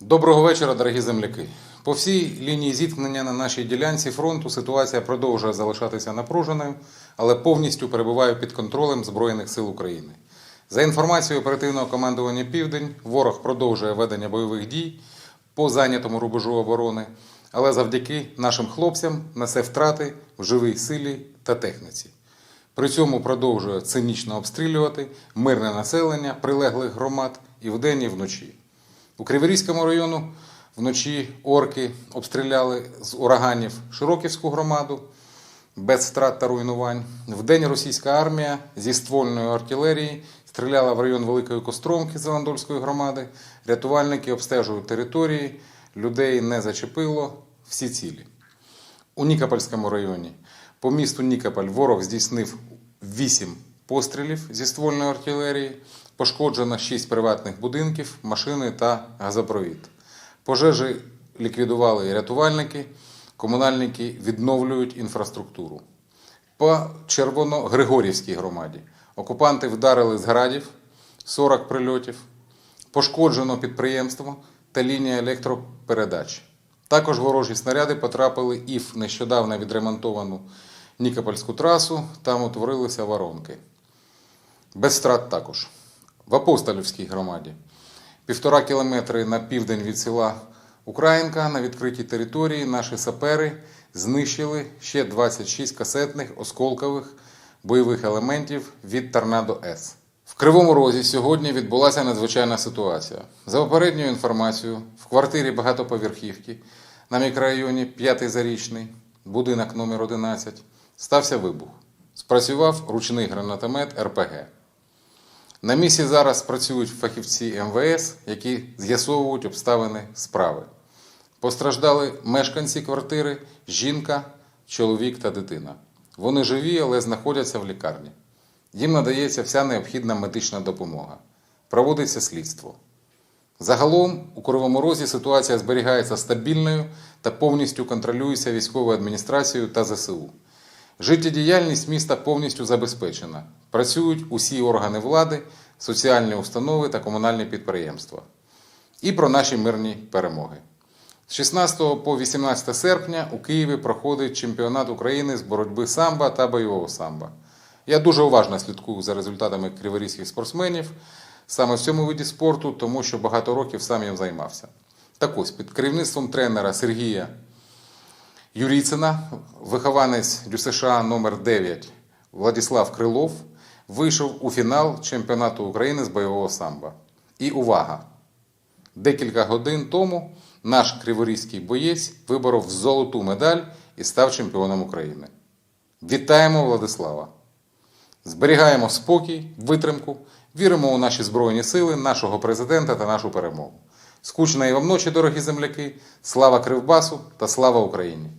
Доброго вечора, дорогі земляки. По всій лінії зіткнення на нашій ділянці фронту ситуація продовжує залишатися напруженою, але повністю перебуває під контролем Збройних сил України. За інформацією оперативного командування Південь, ворог продовжує ведення бойових дій по зайнятому рубежу оборони, але завдяки нашим хлопцям несе втрати в живій силі та техніці. При цьому продовжує цинічно обстрілювати мирне населення прилеглих громад і вдень, і вночі. У Криворізькому району вночі орки обстріляли з ураганів Широківську громаду без втрат та руйнувань. Вдень російська армія зі ствольної артилерії стріляла в район Великої Костромки Зеландольської громади. Рятувальники обстежують території, людей не зачепило, всі цілі. У Нікопольському районі по місту Нікополь ворог здійснив 8 пострілів зі ствольної артилерії, пошкоджено 6 приватних будинків, машини та газопровід. Пожежі ліквідували рятувальники, комунальники відновлюють інфраструктуру. По Червоно-Григорівській громаді окупанти вдарили з градів 40 прильотів, пошкоджено підприємство та лінія електропередач. Також ворожі снаряди потрапили і в нещодавно відремонтовану Нікопольську трасу, там утворилися воронки. Без втрат також. В Апостолівській громаді півтора кілометри на південь від села Українка на відкритій території наші сапери знищили ще 26 касетних осколкових бойових елементів від Торнадо С. В Кривому Розі сьогодні відбулася надзвичайна ситуація. За попередньою інформацією, в квартирі багатоповерхівки на мікрорайоні 5 Зарічний, будинок номер 11, стався вибух. Спрацював ручний гранатомет РПГ. На місці зараз працюють фахівці МВС, які з'ясовують обставини справи. Постраждали мешканці квартири, жінка, чоловік та дитина. Вони живі, але знаходяться в лікарні. Їм надається вся необхідна медична допомога. Проводиться слідство. Загалом у Кривому Розі ситуація зберігається стабільною та повністю контролюється військовою адміністрацією та ЗСУ. Життєдіяльність міста повністю забезпечена. Працюють усі органи влади, соціальні установи та комунальні підприємства. І про наші мирні перемоги. З 16 по 18 серпня у Києві проходить чемпіонат України з боротьби самбо та бойового самбо. Я дуже уважно слідкую за результатами криворізьких спортсменів саме в цьому виді спорту, тому що багато років сам їм займався. Так ось, під керівництвом тренера Сергія Юріцина, вихованець ДЮСШ номер 9 Владислав Крилов вийшов у фінал чемпіонату України з бойового самбо. І увага! Декілька годин тому наш криворізький боєць виборов золоту медаль і став чемпіоном України. Вітаємо Владислава! Зберігаємо спокій, витримку, віримо у наші Збройні сили, нашого президента та нашу перемогу. Скучної вам ночі, дорогі земляки! Слава Кривбасу та слава Україні!